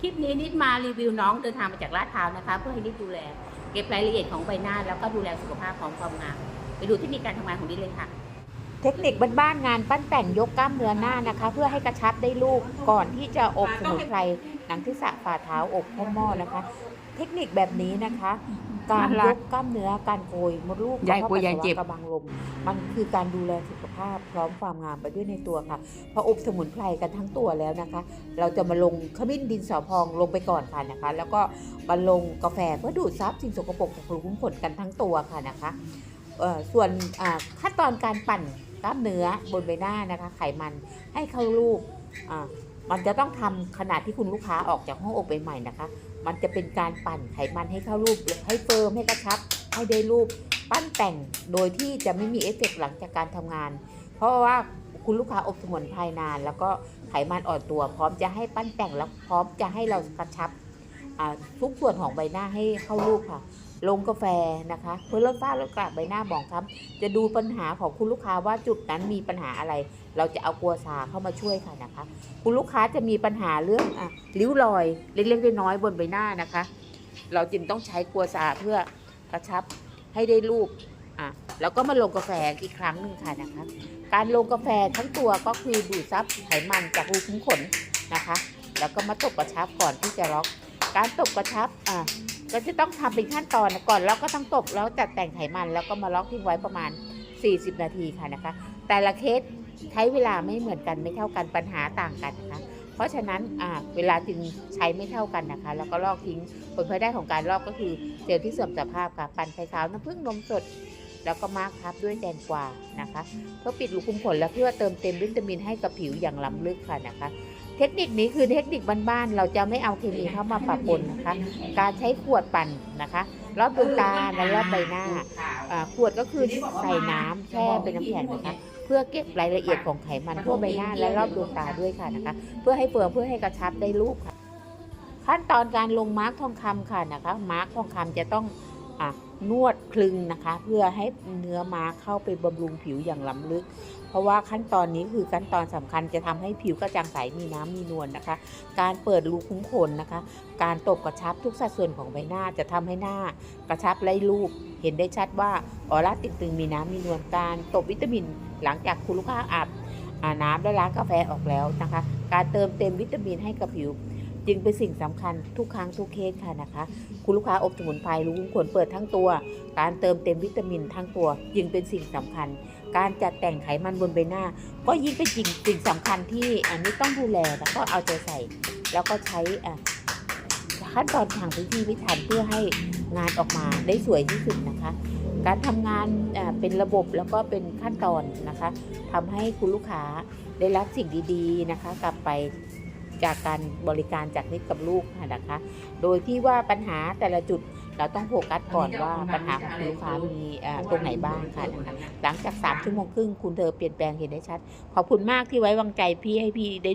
คลิปนี้นิดมารีวิวน้องเดินทางมาจากลาดพร้าวนะคะ เพื่อให้นิดดูแล เก็บรายละเอียดของใบหน้า แล้วก็ดูแลสุขภาพของความงามไปดูเทคนิคการทำงานของนิดเลยค่ะ เทคนิคบ้านๆงานปั้นแต่งยกกล้ามเนื้อหน้านะคะ เพื่อให้กระชับได้ลูกก่อนที่จะอบสมุนไพรหนังที่สะฝ่าเท้าอบข้อหม้อนะคะ เทคนิคแบบนี้นะคะ การยกกล้ามเนื้อการโกยมดลูกยายกลัวยายเจ็บกระบังลม มันคือการดูแลสุขภาพพร้อมความงามไปด้วยในตัวค่ะพออบสมุนไพรกันทั้งตัวแล้วนะคะ เราจะมาลงขมิ้นดินสอพองลงไปก่อนค่ะนะคะ แล้วก็มาลงกาแฟเพื่อดูดซับสิ่งสกปรกจากรูขุมขนกันทั้งตัวค่ะนะคะเอ่อส่วนอ่าขั้นตอนการปั่นกล้ามเนื้อบนใบหน้านะคะ ไขมันให้เข้ารูปอ่า มันจะต้องทำขนาดที่คุณลูกค้าออกจากห้องอบใหม่ๆนะคะ มันจะเป็นการปั่นไขมันให้เข้ารูปให้เฟิร์มให้กระชับ ให้ได้รูป ปั้นแต่งโดยที่จะไม่มีเอฟเฟกต์หลังจากการทำงาน เพราะว่าคุณลูกค้าอบสมุนไพรนาน แล้วก็ไขมันอ่อนตัว พร้อมจะให้ปั้นแต่งแล้วพร้อมจะให้เรากระชับทุกส่วนของใบหน้าให้เข้ารูปค่ะ ลงกาแฟนะคะ เพื่อลดฝ้าลดกระใบหน้าบองคล้ำจะดูปัญหาของคุณลูกค้าว่าจุดนั้นมีปัญหาอะไร เราจะเอากัวซาเข้ามาช่วยค่ะนะคะ คุณลูกค้าจะมีปัญหาเรื่องอะริ้วรอยเล็กๆน้อยๆบนใบหน้านะคะ เราจึงต้องใช้กัวซาเพื่อกระชับให้ได้รูปอะแล้วก็มาลงกาแฟอีกครั้งหนึ่งค่ะนะคะ การลงกาแฟทั้งตัวก็คือดูดซับไขมันจากรูขุมขนนะคะ แล้วก็มาตบกระชับก่อนที่จะล็อก การตบกระชับอะ ก็จะต้องทำเป็นขั้นตอนก่อนแล้วก็ต้องตบแล้วจัดแต่งไขมันแล้วก็มาล็อกทิ้งไว้ประมาณ 40 นาทีค่ะนะคะ แต่ละเคสใช้เวลาไม่เหมือนกันไม่เท่ากันปัญหาต่างกันนะคะเพราะฉะนั้นอ่าเวลาจึงใช้ไม่เท่ากันนะคะ แล้วก็ลอกทิ้งผลพลอยได้ของการลอกก็คือเซลล์ที่เสื่อมสภาพค่ะปั่นไข่ขาวน้ำผึ้งนมสด แล้วก็มาร์คทับด้วยแตงกวานะคะ เพื่อปิดรูขุมขนและเพื่อเติมเต็มวิตามินให้กับผิวอย่างล้ำลึกค่ะนะคะ เทคนิคนี้คือเทคนิคบ้านๆเราจะไม่เอาเคมีเข้ามาปะปนนะคะ การใช้ขวดปั่นนะคะรอบดวงตาและรอบใบหน้าขวดก็คือใส่น้ำแช่เป็นน้ำแข็งนะคะ เพื่อเก็บรายละเอียดของไขมันทั่วใบหน้าและรอบดวงตาด้วยค่ะนะคะ เพื่อให้เฟิร์มเพื่อให้กระชับได้รูปค่ะ ขั้นตอนการลงมาร์กทองคำค่ะนะคะ มาร์กทองคำจะต้องอะ นวดคลึงนะคะ เพื่อให้เนื้อมาเข้าไปบำรุงผิวอย่างล้ำลึก เพราะว่าขั้นตอนนี้คือขั้นตอนสำคัญจะทำให้ผิวกระจ่างใสมีน้ำมีนวลนะคะ การเปิดรูคุ้มขนนะคะ การตบกระชับทุกสัดส่วนของใบหน้าจะทำให้หน้ากระชับไล่รูป เห็นได้ชัดว่าออร่าติดตึงมีน้ำมีนวลการตบวิตามิน หลังจากคุณลูกค้าอาบน้ำและล้างกาแฟออกแล้วนะคะ การเติมเต็มวิตามินให้กับผิว จึงเป็นสิ่งสำคัญทุกครั้งทุกเคสค่ะนะคะ คุณลูกค้าอบสมุนไพรรูขุมขนเปิดทั้งตัว การเติมเต็มวิตามินทั้งตัว จึงเป็นสิ่งสำคัญ การจัดแต่งไขมันบนใบหน้า ก็ยิ่งเป็นสิ่งสิ่งสำคัญที่อันนี้ต้องดูแลแล้วก็เอาใจใส่ แล้วก็ใช้ขั้นตอนทางพิธีพิถันเพื่อให้งานออกมาได้สวยที่สุดนะคะ การทำงานเป็นระบบแล้วก็เป็นขั้นตอนนะคะทำให้คุณลูกค้าได้รับสิ่งดีๆนะคะ กลับไป จากการบริการจากนิดกับลูกค่ะนะคะ โดยที่ว่าปัญหาแต่ละจุดเราต้องโฟกัสก่อนว่าปัญหาของคุณลูกค้ามีอ่าตรงไหนบ้างค่ะนะคะหลังจาก3ชั่วโมงครึ่งคุณเธอเปลี่ยนแปลงเห็นได้ชัด ขอบคุณมากที่ไว้วางใจพี่ให้พี่ได้